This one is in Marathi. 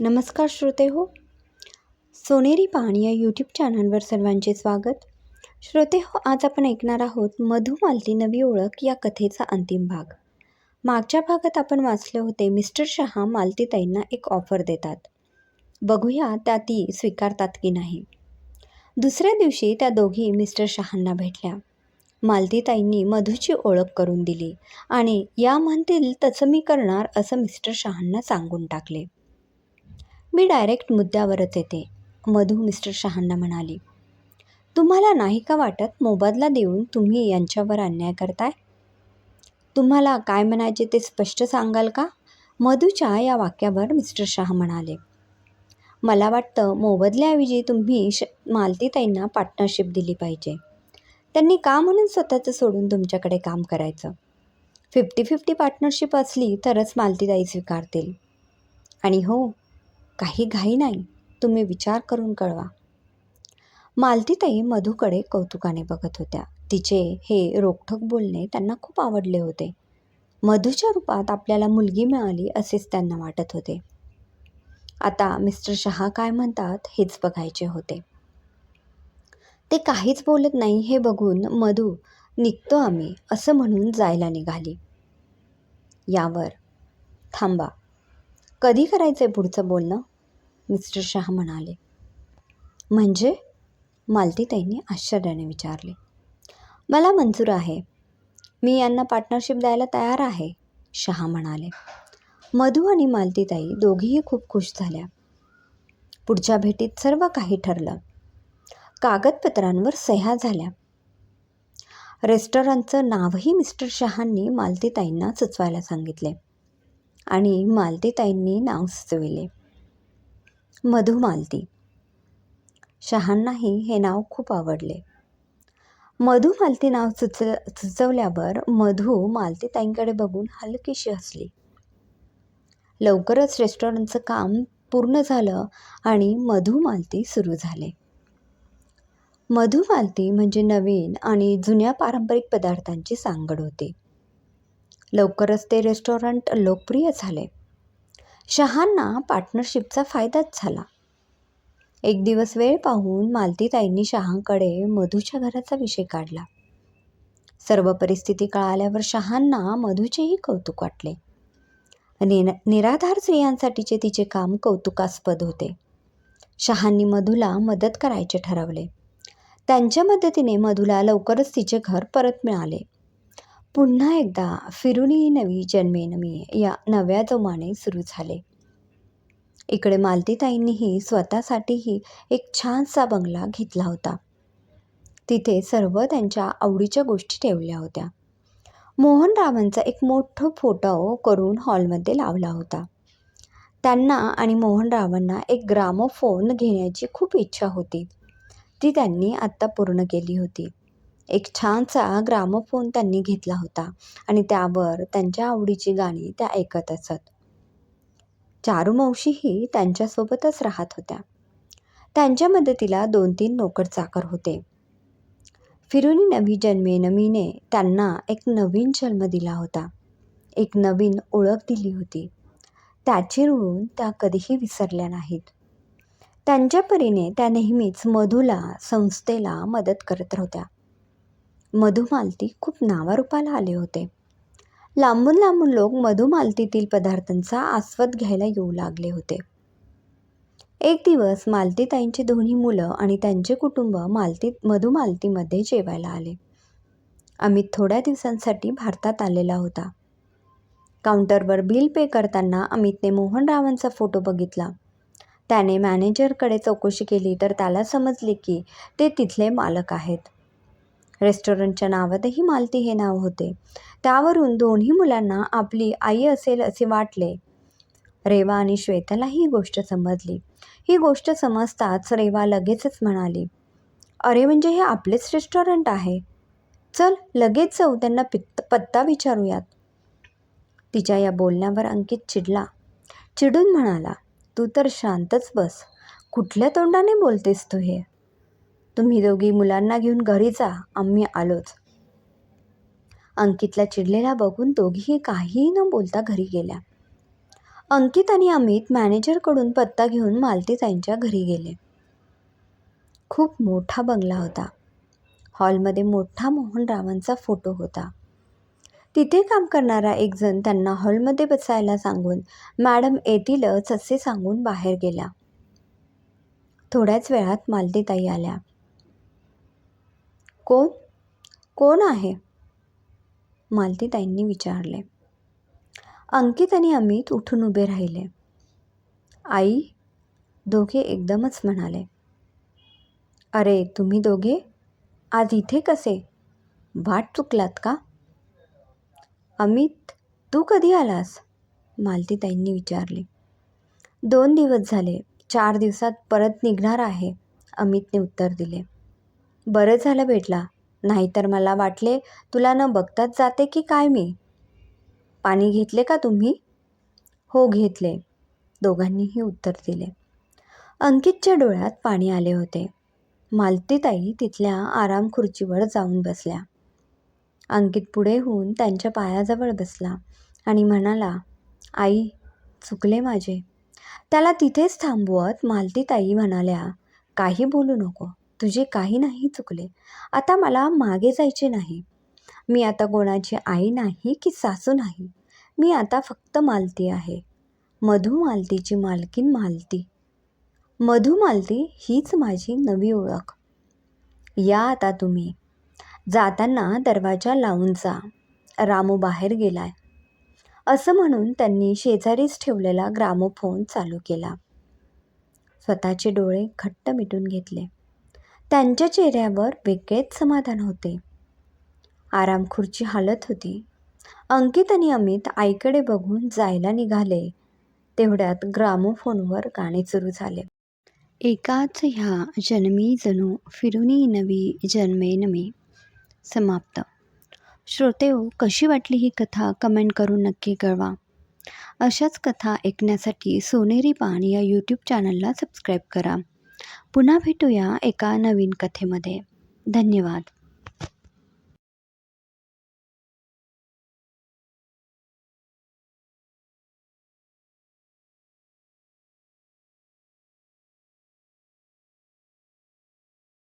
नमस्कार श्रोते हो. सोनेरी पान या यूट्यूब चॅनलवर सर्वांचे स्वागत. श्रोते हो आज आपण ऐकणार आहोत मधुमालती नवी ओळख या कथेचा अंतिम भाग. मागच्या भागात आपण वाचले होते मिस्टर शहा मालतीताईंना एक ऑफर देतात. बघूया त्या ती स्वीकारतात की नाही. दुसऱ्या दिवशी त्या दोघी मिस्टर शहांना भेटल्या. मालतीताईंनी मधूची ओळख करून दिली आणि या म्हणतील तसं मी करणार असं मिस्टर शहांना सांगून टाकले. मी डायरेक्ट मुद्द्यावरच येते मधू मिस्टर शहांना म्हणाली. तुम्हाला नाही का वाटत मोबदला देऊन तुम्ही यांच्यावर अन्याय करताय? तुम्हाला काय म्हणायचे ते स्पष्ट सांगाल का? मधूच्या या वाक्यावर मिस्टर शहा म्हणाले. मला वाटतं मोबदल्याऐवजी तुम्ही श मालतीताईंना पार्टनरशिप दिली पाहिजे. त्यांनी का म्हणून स्वतःचं सोडून तुमच्याकडे काम करायचं? फिफ्टी फिफ्टी पार्टनरशिप असली तरच मालतीताई स्वीकारतील. आणि हो काही घाई नाही. तुम्ही विचार करून कळवा. मालतीताई मधूकडे कौतुकाने बघत होत्या. तिचे हे रोखठोक बोलणे त्यांना खूप आवडले होते. मधूच्या रूपात आपल्याला मुलगी मिळाली असेच त्यांना वाटत होते. आता मिस्टर शहा काय म्हणतात हेच बघायचे होते. ते काहीच बोलत नाही हे बघून मधू निघतो आम्ही असं म्हणून जायला निघाली. यावर थांबा. कधी करायचं आहे पुढचं बोलणं? मिस्टर शहा म्हणाले. म्हणजे? मालतीताईंनी आश्चर्याने विचारले. मला मंजूर आहे. मी यांना पार्टनरशिप द्यायला तयार आहे शहा म्हणाले. मधू आणि मालतीताई दोघीही खूप खुश झाल्या. पुढच्या भेटीत सर्व काही ठरलं. कागदपत्रांवर सह्या झाल्या. रेस्टॉरंटचं नावही मिस्टर शहांनी मालतीताईंना सुचवायला सांगितले. आणि मालतीताईंनी नाव सुचविले मधुमालती शहांनाही हे नाव खूप आवडले. मधुमालती नाव सुच सुचवल्यावर मधू मालतीताईंकडे बघून हलकीशी हसली. लवकरच रेस्टॉरंटचं काम पूर्ण झालं आणि मधुमालती सुरू झाले. मधुमालती म्हणजे नवीन आणि जुन्या पारंपरिक पदार्थांची सांगड होती. लवकरच ते रेस्टॉरंट लोकप्रिय झाले. शहांना पार्टनरशिपचा फायदाच झाला. एक दिवस वेळ पाहून मालतीताईंनी शहांकडे मधूच्या घराचा विषय काढला. सर्व परिस्थिती कळाल्यावर शहांना मधूचेही कौतुक वाटले. निर निराधार स्त्रियांसाठीचे तिचे काम कौतुकास्पद होते. शहांनी मधूला मदत करायचे ठरवले. त्यांच्या मदतीने मधूला लवकरच तिचे घर परत मिळाले. पुन्हा एकदा फिरुनी नवी जन्मेनमी या नव्या जोमाने सुरू झाले. इकडे मालतीताईंनीही स्वतःसाठीही एक छानसा बंगला घेतला होता. तिथे सर्व त्यांच्या आवडीच्या गोष्टी ठेवल्या होत्या. मोहनरावांचा एक मोठं फोटो करून हॉलमध्ये लावला होता. त्यांना आणि मोहनरावांना एक ग्रामोफोन घेण्याची खूप इच्छा होती. ती त्यांनी आत्ता पूर्ण केली होती. एक छानसा ग्रामोफोन त्यांनी घेतला होता आणि त्यावर त्यांच्या आवडीची गाणी त्या ऐकत असत. चारूमावशीही त्यांच्यासोबतच राहत होत्या. त्यांच्या मदतीला दोन तीन नोकर चाकर होते. फिरुनी नवी जन्मे नमीने त्यांना एक नवीन जन्म दिला होता. एक नवीन ओळख दिली होती. त्याची ऋण त्या कधीही विसरल्या नाहीत. त्यांच्या परीने त्या नेहमीच मधूला संस्थेला मदत करत होत्या. मधुमालती खूप नावारूपाला आले होते. लांबून लांबून लोक मधुमालतीतील पदार्थांचा आस्वाद घ्यायला येऊ लागले होते. एक दिवस मालतीताईंची दोन्ही मुलं आणि त्यांचे कुटुंब मालती मधुमालतीमध्ये जेवायला आले. अमित थोड्या दिवसांसाठी भारतात आलेला होता. काउंटरवर बिल पे करताना अमितने मोहनरावांचा फोटो बघितला. त्याने मॅनेजरकडे चौकशी केली तर त्याला समजले की ते तिथले मालक आहेत. रेस्टॉरंटच्या नावातही मालती हे नाव होते. त्यावरून दोन्ही मुलांना आपली आई असेल असे वाटले. रेवा आणि श्वेताला ही गोष्ट समजली. ही गोष्ट समजताच रेवा लगेचच म्हणाली अरे म्हणजे हे आपलेच रेस्टॉरंट आहे? चल लगेच जाऊ त्यांना पित्त पत्ता विचारूयात. तिच्या या बोलण्यावर अंकित चिडला. चिडून म्हणाला तू तर शांतच बस. कुठल्या तोंडाने बोलतेस तू हे? तुम्ही दोघी मुलांना घेऊन घरी जा आम्ही आलोच. अंकितला चिडलेला बघून दोघीही काहीही न बोलता घरी गेल्या. अंकित आणि अमित मॅनेजरकडून पत्ता घेऊन मालतीताईंच्या घरी गेले. खूप मोठा बंगला होता. हॉलमध्ये मोठा मोहनरावांचा फोटो होता. तिथे काम करणारा एकजण त्यांना हॉलमध्ये बसायला सांगून मॅडम येतीलच असे सांगून बाहेर गेला. थोड्याच वेळात मालतीताई आल्या. कोण? कोण आहे? मालतीताईंनी विचारले. अंकित आणि अमित उठून उभे राहिले. आई दोघे एकदमच म्हणाले. अरे तुम्ही दोघे? आज इथे कसे? वाट चुकलात का? अमित तू कधी आलास? मालतीताईंनी विचारले. दोन दिवस झाले. चार दिवसात परत निघणार आहे अमितने उत्तर दिले. बरं झालं भेटला. नाहीतर मला वाटले तुला न बघताच जाते की काय मी? पाणी घेतले का तुम्ही? हो घेतले. दोघांनीही उत्तर दिले. अंकितच्या डोळ्यात पाणी आले होते. मालतीताई तिथल्या आराम खुर्चीवर जाऊन बसल्या. अंकित पुढे होऊन त्यांच्या पायाजवळ बसला आणि म्हणाला आई चुकले माझे. त्याला तिथेच थांबवत मालतीताई म्हणाल्या काही बोलू नको. तुझे काही नाही चुकले. आता मला मागे जायचे नाही. मी आता कोणाची आई नाही की सासू नाही. मी आता फक्त मालती आहे. मधु मालतीची मालकीन मालती. मधुमालती हीच माझी नवी ओळख. या आता तुम्ही. जाताना दरवाजा लावून जा. रामू बाहेर गेलाय. असं म्हणून त्यांनी शेजारीच ठेवलेला ग्रामोफोन चालू केला. स्वतःचे डोळे घट्ट मिटून घेतले. त्यांच्या चेहऱ्यावर वेगळेच समाधान होते. आराम खुर्ची हालत होती. अंकित आणि अमित आईकडे बघून जायला निघाले. तेवढ्यात ग्रामोफोनवर गाणे सुरू झाले. एकाच ह्या जन्मी जणू फिरुनी नवी जन्मे नमी. समाप्त. श्रोते हो कशी वाटली ही कथा? कमेंट करून नक्की कळवा. अशाच कथा ऐकण्यासाठी सोनेरी पान या यूट्यूब चॅनलला सबस्क्राईब करा. पुन्हा भेटूया एका नवीन कथेमध्ये. धन्यवाद.